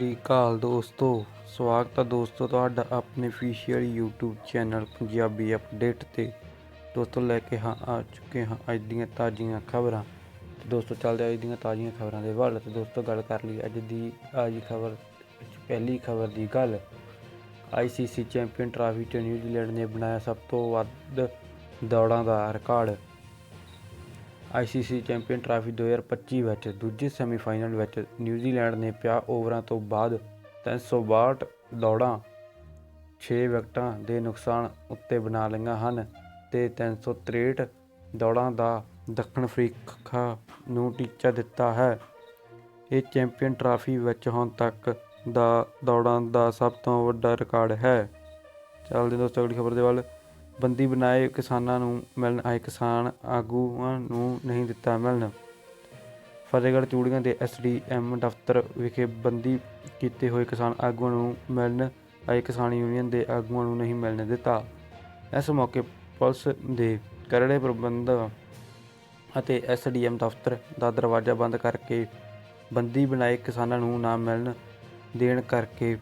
ਸ੍ਰੀ ਅਕਾਲ ਦੋਸਤੋ, ਸਵਾਗਤ ਹੈ ਦੋਸਤੋ ਤੁਹਾਡਾ ਆਪਣੇ official YouTube channel Punjabi update ਤੇ। ਦੋਸਤੋ, ਲੈ ਕੇ ਹਾਂ, ਆ ਚੁੱਕੇ ਹਾਂ ਅੱਜ ਦੀਆਂ ਤਾਜ਼ੀਆਂ ਖਬਰਾਂ। ਦੋਸਤੋ, ਚੱਲਦੇ ਅੱਜ ਦੀਆਂ ਤਾਜ਼ੀਆਂ ਖਬਰਾਂ ਦੇ ਵੱਲ। ਤੇ ਦੋਸਤੋ, ਗੱਲ ਕਰ ਲਈ ਅੱਜ ਦੀ ਅੱਜ ਖਬਰ ਪਹਿਲੀ ਖਬਰ ਦੀ ਗੱਲ। ICC ਚੈਂਪੀਅਨ ਟਰਾਫੀ 'ਚ ਨਿਊਜ਼ੀਲੈਂਡ ਨੇ ਬਣਾਇਆ ਸਭ ਤੋਂ ਵੱਧ ਦੌੜਾਂ ਦਾ ਰਿਕਾਰਡ ਆਈਸੀਸੀ ਚੈਂਪੀਅਨ ਟਰਾਫੀ 2025 ਵਿੱਚ, ਦੂਜੇ ਸੈਮੀਫਾਈਨਲ ਵਿੱਚ ਨਿਊਜ਼ੀਲੈਂਡ ਨੇ 50 ਓਵਰਾਂ ਤੋਂ ਬਾਅਦ 362 ਦੌੜਾਂ 6 ਵਿਕਟਾਂ ਦੇ ਨੁਕਸਾਨ ਉੱਤੇ ਬਣਾ ਲਈਆਂ ਹਨ ਤੇ 363 ਦੌੜਾਂ ਦਾ ਦੱਖਣ ਅਫਰੀਕਾ ਨੂੰ ਟੀਚਾ ਦਿੱਤਾ ਹੈ। ਇਹ ਚੈਂਪੀਅਨ ਟਰਾਫੀ ਵਿੱਚ ਹੁਣ ਤੱਕ ਦਾ ਦੌੜਾਂ ਦਾ ਸਭ ਤੋਂ ਵੱਡਾ ਰਿਕਾਰਡ ਹੈ। ਚੱਲਦੇ ਦੋਸਤੋ ਅਗਲੀ ਖਬਰ ਦੇ ਵੱਲ। ਬੰਦੀ ਬਣਾਏ ਕਿਸਾਨਾਂ ਨੂੰ ਮਿਲਣ, ਆਏ ਕਿਸਾਨ ਆਗੂਆਂ ਨੂੰ ਨਹੀਂ ਦਿੱਤਾ ਮਿਲਣ। ਫਤਿਹਗੜ੍ਹ ਚੂੜੀਆਂ ਦੇ ਐਸਡੀਐਮ ਦਫ਼ਤਰ ਵਿਖੇ ਬੰਦੀ ਕੀਤੇ ਹੋਏ ਕਿਸਾਨ ਆਗੂਆਂ ਨੂੰ ਮਿਲਣ, ਆਏ ਕਿਸਾਨ ਯੂਨੀਅਨ ਦੇ ਆਗੂਆਂ ਨੂੰ ਨਹੀਂ ਮਿਲਣ ਦਿੱਤਾ। ਇਸ ਮੌਕੇ ਪੁਲਿਸ ਦੇ ਕਰੜੇ ਪ੍ਰਬੰਧ ਅਤੇ ਐਸਡੀਐਮ ਦਫ਼ਤਰ ਦਾ ਦਰਵਾਜ਼ਾ ਬੰਦ ਕਰਕੇ ਬੰਦੀ ਬਣਾਏ ਕਿਸਾਨਾਂ ਨੂੰ ਨਾ ਮਿਲਣ ਦੇਣ ਕਰਕੇ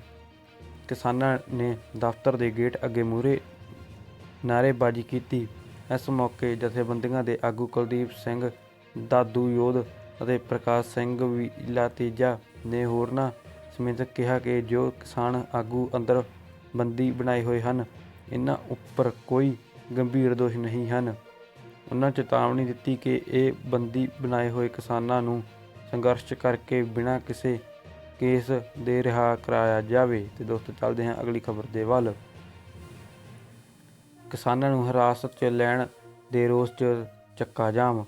ਕਿਸਾਨਾਂ ਨੇ ਦਫ਼ਤਰ ਦੇ ਗੇਟ ਅੱਗੇ ਮੂਹਰੇ ਨਾਅਰੇਬਾਜ਼ੀ ਕੀਤੀ। ਇਸ ਮੌਕੇ ਜਥੇਬੰਦੀਆਂ ਦੇ ਆਗੂ ਕੁਲਦੀਪ ਸਿੰਘ, ਦਾਦੂ ਯੋਧ ਅਤੇ ਪ੍ਰਕਾਸ਼ ਸਿੰਘ ਵੀਲਾ ਤੇਜਾ ਨੇ ਹੋਰਨਾਂ ਸਮੇਤ ਕਿਹਾ ਕਿ ਜੋ ਕਿਸਾਨ ਆਗੂ ਅੰਦਰ ਬੰਦੀ ਬਣਾਏ ਹੋਏ ਹਨ ਇਹਨਾਂ ਉੱਪਰ ਕੋਈ ਗੰਭੀਰ ਦੋਸ਼ ਨਹੀਂ ਹਨ। ਉਹਨਾਂ ਚੇਤਾਵਨੀ ਦਿੱਤੀ ਕਿ ਇਹ ਬੰਦੀ ਬਣਾਏ ਹੋਏ ਕਿਸਾਨਾਂ ਨੂੰ ਸੰਘਰਸ਼ ਕਰਕੇ ਬਿਨਾਂ ਕਿਸੇ ਕੇਸ ਦੇ ਰਿਹਾ ਕਰਾਇਆ ਜਾਵੇ। ਤੇ ਦੋਸਤੋ, ਚੱਲਦੇ ਹਾਂ ਅਗਲੀ ਖਬਰ ਦੇ ਵੱਲ। ਕਿਸਾਨਾਂ ਨੂੰ ਹਿਰਾਸਤ 'ਚ ਲੈਣ ਦੇ ਰੋਸ 'ਚ ਚੱਕਾ ਜਾਮ।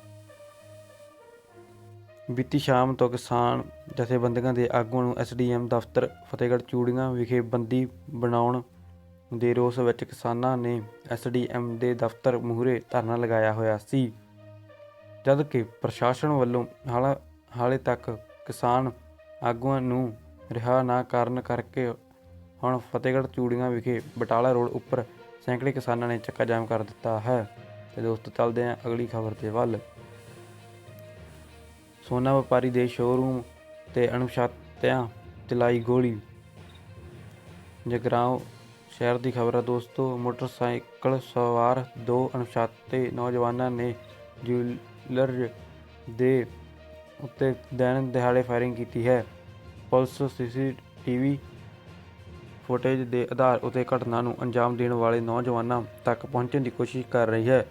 ਬੀਤੀ ਸ਼ਾਮ ਤੋਂ ਕਿਸਾਨ ਜਥੇਬੰਦੀਆਂ ਦੇ ਆਗੂਆਂ ਨੂੰ ਐਸਡੀਐਮ ਦਫ਼ਤਰ ਫਤਿਹਗੜ੍ਹ ਚੂੜੀਆਂ ਵਿਖੇ ਬੰਦੀ ਬਣਾਉਣ ਦੇ ਰੋਸ ਵਿੱਚ ਕਿਸਾਨਾਂ ਨੇ ਐਸਡੀਐਮ ਦੇ ਦਫ਼ਤਰ ਮੂਹਰੇ ਧਰਨਾ ਲਗਾਇਆ ਹੋਇਆ ਸੀ। ਜਦ ਕਿ ਪ੍ਰਸ਼ਾਸਨ ਵੱਲੋਂ ਹਾਲਾ, ਹਾਲੇ ਤੱਕ ਕਿਸਾਨ ਆਗੂਆਂ ਨੂੰ ਰਿਹਾ ਨਾ ਕਰਨ ਕਰਕੇ ਹੁਣ ਫਤਿਹਗੜ੍ਹ ਚੂੜੀਆਂ ਵਿਖੇ ਬਟਾਲਾ ਰੋਡ ਉੱਪਰ ਸੈਂਕੜੇ ਕਿਸਾਨਾਂ ਨੇ ਚੱਕਾ ਜਾਮ ਕਰ ਦਿੱਤਾ ਹੈ। ਤੇ ਦੋਸਤੋ, ਚੱਲਦੇ ਹਾਂ ਅਗਲੀ ਖਬਰ ਦੇ ਵੱਲ। ਸੋਨਾ ਵਪਾਰੀ ਦੇ ਸ਼ੋਰੂਮ ਤੇ ਅਣਪਛਾਤਿਆਂ ਚਲਾਈ ਗੋਲੀ। ਜਗਰਾਉਂ ਸ਼ਹਿਰ ਦੀ ਖਬਰ ਹੈ ਦੋਸਤੋ, ਮੋਟਰਸਾਈਕਲ ਸਵਾਰ ਦੋ ਅਣਪਛਾਤੇ ਨੌਜਵਾਨਾਂ ਨੇ ਜੁਐਲਰ ਦੇ ਉੱਤੇ ਦਿਨ ਦਿਹਾੜੇ ਫਾਇਰਿੰਗ ਕੀਤੀ ਹੈ। ਪੁਲਿਸ ਸੀਸੀਟੀਵੀ ਫੁਟੇਜ ਦੇ ਆਧਾਰ ਉਤੇ ਘਟਨਾ ਨੂੰ ਅੰਜਾਮ ਦੇਣ ਵਾਲੇ ਨੌਜਵਾਨਾਂ ਤੱਕ ਪਹੁੰਚਣ ਦੀ ਕੋਸ਼ਿਸ਼ ਕਰ ਰਹੀ ਹੈ।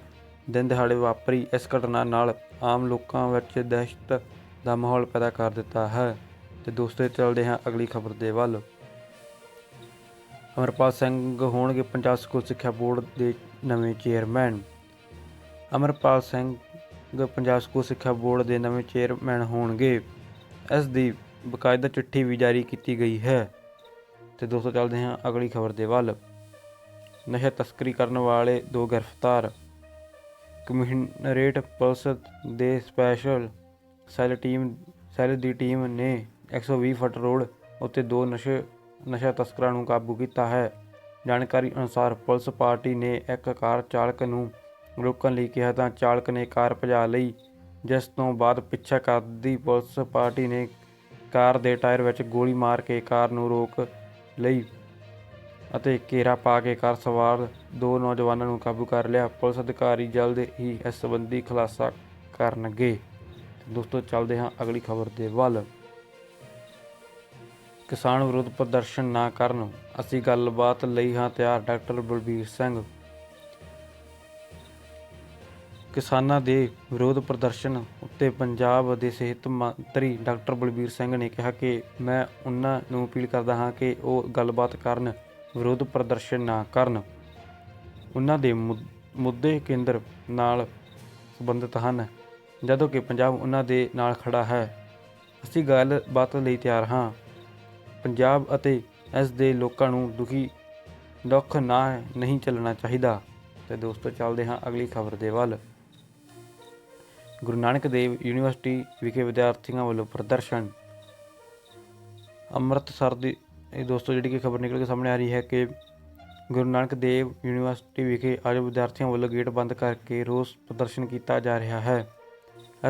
ਦਿਨ ਦਿਹਾੜੇ ਵਾਪਰੀ ਇਸ ਘਟਨਾ ਨਾਲ ਆਮ ਲੋਕਾਂ ਵਿੱਚ ਦਹਿਸ਼ਤ ਦਾ ਮਾਹੌਲ ਪੈਦਾ ਕਰ ਦਿੱਤਾ ਹੈ ਤੇ ਦੋਸਤੋ ਚੱਲਦੇ ਹਾਂ ਅਗਲੀ ਖਬਰ ਦੇ ਵੱਲ। ਅਮਰਪਾਲ ਸਿੰਘ ਹੋਣਗੇ ਪੰਜਾਬ ਸਕੂਲ ਸਿੱਖਿਆ ਬੋਰਡ ਦੇ ਨਵੇਂ ਚੇਅਰਮੈਨ। ਅਮਰਪਾਲ ਸਿੰਘ ਪੰਜਾਬ ਸਕੂਲ ਸਿੱਖਿਆ ਬੋਰਡ ਦੇ ਨਵੇਂ ਚੇਅਰਮੈਨ ਹੋਣਗੇ। ਇਸ ਦੀ ਬਕਾਇਦਾ ਚਿੱਠੀ ਵੀ ਜਾਰੀ ਕੀਤੀ ਗਈ ਹੈ। ਤੇ ਦੋਸਤੋ ਚੱਲਦੇ ਹਾਂ ਅਗਲੀ ਖਬਰ ਦੇ ਵੱਲ। ਨਸ਼ਾ ਤਸਕਰੀ ਕਰਨ ਵਾਲੇ ਦੋ ਗ੍ਰਿਫਤਾਰ। ਕਮਿਸ਼ਨਰੇਟ ਪੁਲਿਸ ਦੇ ਸਪੈਸ਼ਲ ਸੈੱਲ ਟੀਮ, ਸੈੱਲ ਦੀ ਟੀਮ ਨੇ 120 ਫੁੱਟ ਰੋਡ ਉੱਤੇ ਦੋ ਨਸ਼ੇ, ਨਸ਼ਾ ਤਸਕਰਾਂ ਨੂੰ ਕਾਬੂ ਕੀਤਾ ਹੈ। ਜਾਣਕਾਰੀ ਅਨੁਸਾਰ ਪੁਲਿਸ ਪਾਰਟੀ ਨੇ ਇੱਕ ਕਾਰ ਚਾਲਕ ਨੂੰ ਰੋਕਣ ਲਈ ਕਿਹਾ ਤਾਂ ਚਾਲਕ ਨੇ ਕਾਰ ਭਜਾ ਲਈ, ਜਿਸ ਤੋਂ ਬਾਅਦ ਪਿੱਛਾ ਕਰਦੀ ਪੁਲਿਸ ਪਾਰਟੀ ਨੇ ਕਾਰ ਦੇ ਟਾਇਰ ਵਿੱਚ ਗੋਲੀ ਮਾਰ ਕੇ ਕਾਰ ਨੂੰ ਰੋਕ ਲਈ ਅਤੇ ਘੇਰਾ ਪਾ ਕੇ ਕਾਰ ਸਵਾਰ ਦੋ ਨੌਜਵਾਨਾਂ ਨੂੰ ਕਾਬੂ ਕਰ ਲਿਆ। ਪੁਲਿਸ ਅਧਿਕਾਰੀ ਜਲਦ ਹੀ ਇਸ ਸੰਬੰਧੀ ਖੁਲਾਸਾ ਕਰਨਗੇ। ਦੋਸਤੋ, ਚੱਲਦੇ ਹਾਂ ਅਗਲੀ ਖਬਰ ਦੇ ਵੱਲ। ਕਿਸਾਨ ਵਿਰੋਧ ਪ੍ਰਦਰਸ਼ਨ ਨਾ ਕਰਨ, ਅਸੀਂ ਗੱਲਬਾਤ ਲਈ ਹਾਂ ਤਿਆਰ, ਡਾਕਟਰ ਬਲਬੀਰ ਸਿੰਘ। ਕਿਸਾਨਾਂ ਦੇ ਵਿਰੋਧ ਪ੍ਰਦਰਸ਼ਨ ਉੱਤੇ ਪੰਜਾਬ ਦੇ ਸਿਹਤ ਮੰਤਰੀ ਡਾਕਟਰ ਬਲਬੀਰ ਸਿੰਘ ਨੇ ਕਿਹਾ ਕਿ ਮੈਂ ਉਹਨਾਂ ਨੂੰ ਅਪੀਲ ਕਰਦਾ ਹਾਂ ਕਿ ਉਹ ਗੱਲਬਾਤ ਕਰਨ, ਵਿਰੋਧ ਪ੍ਰਦਰਸ਼ਨ ਨਾ ਕਰਨ। ਉਹਨਾਂ ਦੇ ਮੁ- ਮੁੱਦੇ ਕੇਂਦਰ ਨਾਲ ਸੰਬੰਧਿਤ ਹਨ। ਜਦੋਂ ਕਿ ਪੰਜਾਬ ਉਹਨਾਂ ਦੇ ਨਾਲ ਖੜਾ ਹੈ। ਅਸੀਂ ਗੱਲਬਾਤ ਲਈ ਤਿਆਰ ਹਾਂ। ਪੰਜਾਬ ਅਤੇ ਇਸ ਦੇ ਲੋਕਾਂ ਨੂੰ ਦੁਖੀ, ਦੁੱਖ ਨਾ, ਨਹੀਂ ਚੱਲਣਾ ਚਾਹੀਦਾ। ਤੇ ਦੋਸਤੋ, ਚੱਲਦੇ ਹਾਂ ਅਗਲੀ ਖਬਰ ਦੇ ਵੱਲ। ਗੁਰੂ ਨਾਨਕ ਦੇਵ ਯੂਨੀਵਰਸਿਟੀ ਵਿਖੇ ਵਿਦਿਆਰਥੀਆਂ ਵੱਲੋਂ ਪ੍ਰਦਰਸ਼ਨ। ਅੰਮ੍ਰਿਤਸਰ ਦੀ ਇਹ ਦੋਸਤੋ, ਜਿਹੜੀ ਕਿ ਖਬਰ ਨਿਕਲ ਕੇ ਸਾਹਮਣੇ ਆ ਰਹੀ ਹੈ ਕਿ ਗੁਰੂ ਨਾਨਕ ਦੇਵ ਯੂਨੀਵਰਸਿਟੀ ਵਿਖੇ ਅੱਜ ਵਿਦਿਆਰਥੀਆਂ ਵੱਲੋਂ ਗੇਟ ਬੰਦ ਕਰਕੇ ਰੋਸ ਪ੍ਰਦਰਸ਼ਨ ਕੀਤਾ ਜਾ ਰਿਹਾ ਹੈ।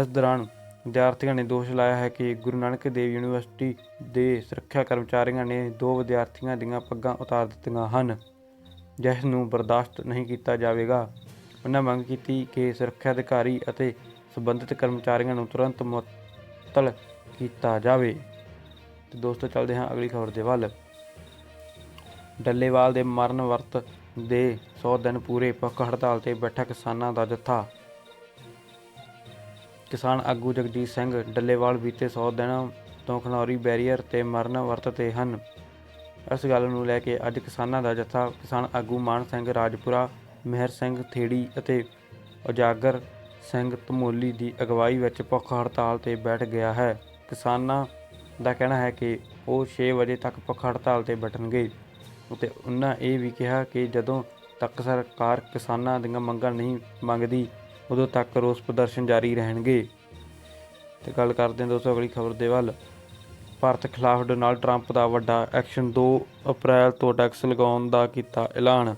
ਇਸ ਦੌਰਾਨ ਵਿਦਿਆਰਥੀਆਂ ਨੇ ਦੋਸ਼ ਲਾਇਆ ਹੈ ਕਿ ਗੁਰੂ ਨਾਨਕ ਦੇਵ ਯੂਨੀਵਰਸਿਟੀ ਦੇ ਸੁਰੱਖਿਆ ਕਰਮਚਾਰੀਆਂ ਨੇ ਦੋ ਵਿਦਿਆਰਥੀਆਂ ਦੀਆਂ ਪੱਗਾਂ ਉਤਾਰ ਦਿੱਤੀਆਂ ਹਨ, ਜਿਸ ਨੂੰ ਬਰਦਾਸ਼ਤ ਨਹੀਂ ਕੀਤਾ ਜਾਵੇਗਾ। ਉਹਨਾਂ ਮੰਗ ਕੀਤੀ ਕਿ ਸੁਰੱਖਿਆ ਅਧਿਕਾਰੀ ਅਤੇ ਸੰਬੰਧਿਤ ਕਰਮਚਾਰੀਆਂ ਨੂੰ ਤੁਰੰਤ ਮੁਅੱਤਲ ਕੀਤਾ ਜਾਵੇ। ਤੇ ਦੋਸਤੋ, ਚੱਲਦੇ ਹਾਂ ਅਗਲੀ ਖਬਰ ਦੇ ਵੱਲ। ਡੱਲੇਵਾਲ ਦੇ ਮਰਨ ਵਰਤ ਦੇ 100 ਦਿਨ ਪੂਰੇ ਭੁੱਖ ਹੜਤਾਲ ਤੇ ਬੈਠਾ ਕਿਸਾਨਾਂ ਦਾ ਜੱਥਾ। ਕਿਸਾਨ ਆਗੂ ਜਗਜੀਤ ਸਿੰਘ ਡੱਲੇਵਾਲ ਬੀਤੇ 100 ਦਿਨਾਂ ਤੋਂ ਖਨੌਰੀ ਬੈਰੀਅਰ ਤੇ ਮਰਨ ਵਰਤ ਤੇ ਹਨ। ਇਸ ਗੱਲ ਨੂੰ ਲੈ ਕੇ ਅੱਜ ਕਿਸਾਨਾਂ ਦਾ ਜੱਥਾ ਕਿਸਾਨ ਆਗੂ ਮਾਨ ਸਿੰਘ ਰਾਜਪੁਰਾ, ਮਹਿਰ ਸਿੰਘ ਥੇੜੀ ਅਤੇ ਉਜਾਗਰ ਸਿੰਘ ਧਮੋਲੀ ਦੀ ਅਗਵਾਈ ਵਿੱਚ ਭੁੱਖ ਹੜਤਾਲ ਤੇ ਬੈਠ ਗਿਆ ਹੈ। ਕਿਸਾਨਾਂ ਦਾ ਕਹਿਣਾ ਹੈ ਕਿ ਉਹ 6 ਵਜੇ ਤੱਕ ਭੁੱਖ ਹੜਤਾਲ ਤੇ ਬੈਠਣਗੇ ਅਤੇ ਉਹਨਾਂ ਇਹ ਵੀ ਕਿਹਾ ਕਿ ਜਦੋਂ ਤੱਕ ਸਰਕਾਰ ਕਿਸਾਨਾਂ ਦੀਆਂ ਮੰਗਾਂ ਨਹੀਂ ਮੰਗਦੀ, ਉਦੋਂ ਤੱਕ ਰੋਸ ਪ੍ਰਦਰਸ਼ਨ ਜਾਰੀ ਰਹਿਣਗੇ। ਤੇ ਗੱਲ ਕਰਦੇ ਹਾਂ ਦੋਸਤੋ ਅਗਲੀ ਖਬਰ ਦੇ ਵੱਲ। ਭਾਰਤ ਖਿਲਾਫ ਡੋਨਾਲਡ ਟਰੰਪ ਦਾ ਵੱਡਾ ਐਕਸ਼ਨ 2 ਅਪ੍ਰੈਲ ਤੋਂ ਟੈਕਸ ਲਗਾਉਣ ਦਾ ਕੀਤਾ ਐਲਾਨ।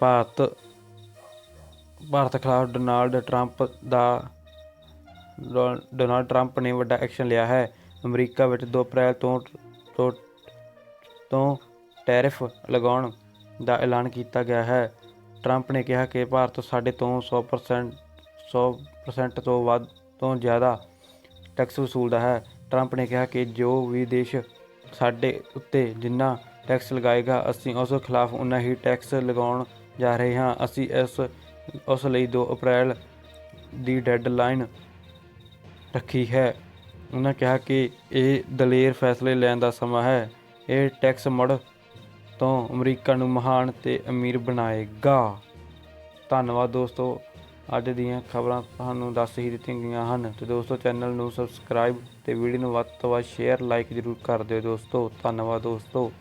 ਭਾਰਤ ਭਾਰਤ ਖਿਲਾਫ ਡੋਨਾਲਡ ਟਰੰਪ ਦਾ, ਡੋ- ਡੋਨਾਲਡ ਟਰੰਪ ਨੇ ਵੱਡਾ ਐਕਸ਼ਨ ਲਿਆ ਹੈ। ਅਮਰੀਕਾ ਵਿੱਚ 2 ਅਪ੍ਰੈਲ ਤੋਂ ਤੋਂ ਤੋਂ ਟੈਰਿਫ ਲਗਾਉਣ ਦਾ ਐਲਾਨ ਕੀਤਾ ਗਿਆ ਹੈ। ਟਰੰਪ ਨੇ ਕਿਹਾ ਕਿ ਭਾਰਤ ਸਾਡੇ ਤੋਂ 100% 100% ਤੋਂ ਵੱਧ ਤੋਂ ਜ਼ਿਆਦਾ ਟੈਕਸ ਵਸੂਲਦਾ ਹੈ। ਟਰੰਪ ਨੇ ਕਿਹਾ ਕਿ ਜੋ ਵੀ ਦੇਸ਼ ਸਾਡੇ ਉੱਤੇ ਜਿੰਨਾ ਟੈਕਸ ਲਗਾਏਗਾ, ਅਸੀਂ ਉਸ ਖਿਲਾਫ ਉਨਾ ਹੀ ਟੈਕਸ ਲਗਾਉਣ ਜਾ ਰਹੇ ਹਾਂ। ਅਸੀਂ ਇਸ ਉਸ ਲਈ 2 ਅਪ੍ਰੈਲ ਦੀ ਡੈਡਲਾਈਨ ਰੱਖੀ ਹੈ। ਉਹਨਾਂ ਕਿਹਾ ਕਿ ਇਹ ਦਲੇਰ ਫੈਸਲੇ ਲੈਣ ਦਾ ਸਮਾਂ ਹੈ। ਇਹ ਟੈਕਸ ਮੁੜ ਤੋਂ ਅਮਰੀਕਾ ਨੂੰ ਮਹਾਨ ਤੇ ਅਮੀਰ ਬਣਾਏਗਾ। ਧੰਨਵਾਦ ਦੋਸਤੋ, ਅੱਜ ਦੀਆਂ ਖਬਰਾਂ ਤੁਹਾਨੂੰ ਦੱਸ ਹੀ ਦਿੱਤੀਆਂ ਗਈਆਂ ਹਨ। ਤੇ ਦੋਸਤੋ, ਚੈਨਲ ਨੂੰ ਸਬਸਕ੍ਰਾਈਬ ਤੇ ਵੀਡੀਓ ਨੂੰ ਵੱਧ ਤੋਂ ਵੱਧ ਸ਼ੇਅਰ, ਲਾਈਕ ਜ਼ਰੂਰ ਕਰ ਦਿਓ ਦੋਸਤੋ। ਧੰਨਵਾਦ ਦੋਸਤੋ।